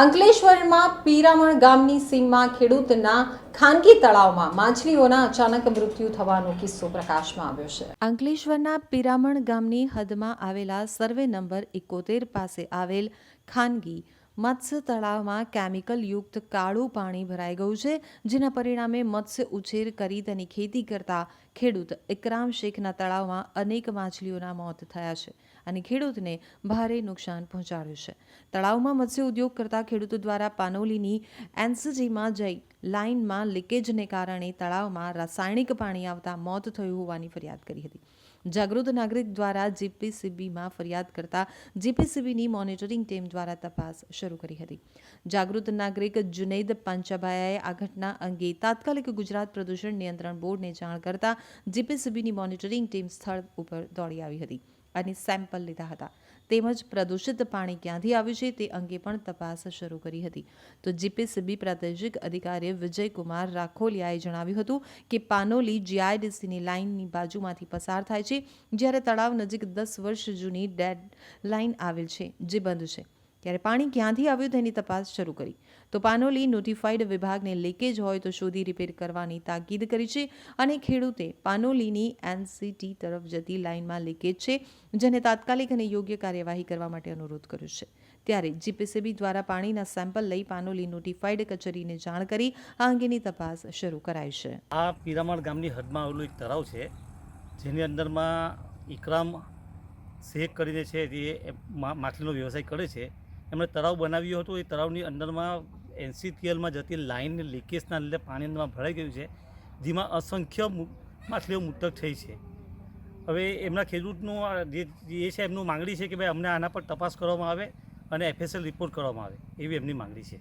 અંકલેશ્વરમાં પીરામણ ગામની સીમમાં ખેડૂતના ખાનગી તળાવમાં માછલીઓના અચાનક મૃત્યુ થવાનો કિસ્સો પ્રકાશમાં આવ્યો છે. અંકલેશ્વરના પીરામણ ગામની હદમાં આવેલા સર્વે નંબર એકોતેર પાસે આવેલ ખાનગી મત્સ્ય તળાવમાં કેમિકલ યુક્ત કાળું પાણી ભરાઈ ગયું છે, જેના પરિણામે મત્સ્ય ઉછેર કરી તેની ખેતી કરતા ખેડૂત ઇકરામ શેખના તળાવમાં અનેક માછલીઓના મોત થયા છે અને ખેડૂતને ભારે નુકસાન પહોંચાડ્યું છે. તળાવમાં મત્સ્ય ઉદ્યોગ કરતા ખેડૂતો દ્વારા પાનોલીની એનસીજીમાં જઈ લાઇનમાં લીકેજને કારણે તળાવમાં રાસાયણિક પાણી આવતા મોત થયું હોવાની ફરિયાદ કરી હતી. જાગૃત નાગરિક દ્વારા જીપીસીબીમાં ફરિયાદ કરતા જીપીસીબીની મોનિટરિંગ ટીમ દ્વારા તપાસ શરૂ કરી હતી. જાગૃત નાગરિક જુનૈદ પાંચાભાયાએ આ ઘટના અંગે તાત્કાલિક ગુજરાત પ્રદૂષણ નિયંત્રણ બોર્ડને જાણ કરતા જીપીસીબીની મોનિટરિંગ ટીમ સ્થળ ઉપર દોડી આવી હતી. અને સેમ્પલ લીધા હતા. તેમજ પ્રદૂષિત પાણી ક્યાંથી આવ્યું છે તે અંગે પણ તપાસ શરૂ કરી હતી. તો જીપીસીબી પ્રાદેશિક અધિકારી વિજયકુમાર રાખોલિયાએ જણાવ્યું હતું કે પાનોલી જીઆઈડીસીની લાઇનની બાજુમાંથી પસાર થાય છે, જ્યારે તળાવ નજીક દસ વર્ષ જૂની ડેડ લાઇન આવેલ છે, જે બંધ છે. ત્યારે પાણી ક્યાંથી આવ્યું તેની તપાસ શરૂ કરી. તો પાનોલી નોટિફાઈડ વિભાગને લીકેજ હોય તો શોધી રિપેર કરવાની તાકીદ કરી છે અને ખેડૂતે પાનોલીની એનસીટી તરફ જતી લાઇનમાં લીકેજ છે, જેને તાત્કાલિક અને યોગ્ય કાર્યવાહી કરવા માટે અનુરોધ કર્યો છે. ત્યારે જીપીસીબી દ્વારા પાણીના સેમ્પલ લઈ પાનોલી નોટિફાઈડ કચેરીને જાણ કરી આ અંગેની તપાસ શરૂ કરાઈ છે. આ પીરામણ ગામની હદમાં આવેલું એક તળાવ છે, જેની અંદરમાં ઇકરામ શેખ કરીને છે મા- માછલીનો વ્યવસાય કરે છે. એમણે તળાવ બનાવ્યું હતું. એ તળાવની અંદરમાં એનસીથીએલમાં જતી લાઇન લીકેજના લીધે પાણી અંદરમાં ભરાઈ ગયું છે, જેમાં અસંખ્ય માછલીઓ મૃતક થઈ છે. હવે એમના ખેડૂતનું જે જે છે એમનું માંગણી છે કે ભાઈ અમને આના પર તપાસ કરવામાં આવે અને એફએસએલ રિપોર્ટ કરવામાં આવે, એવી એમની માંગણી છે.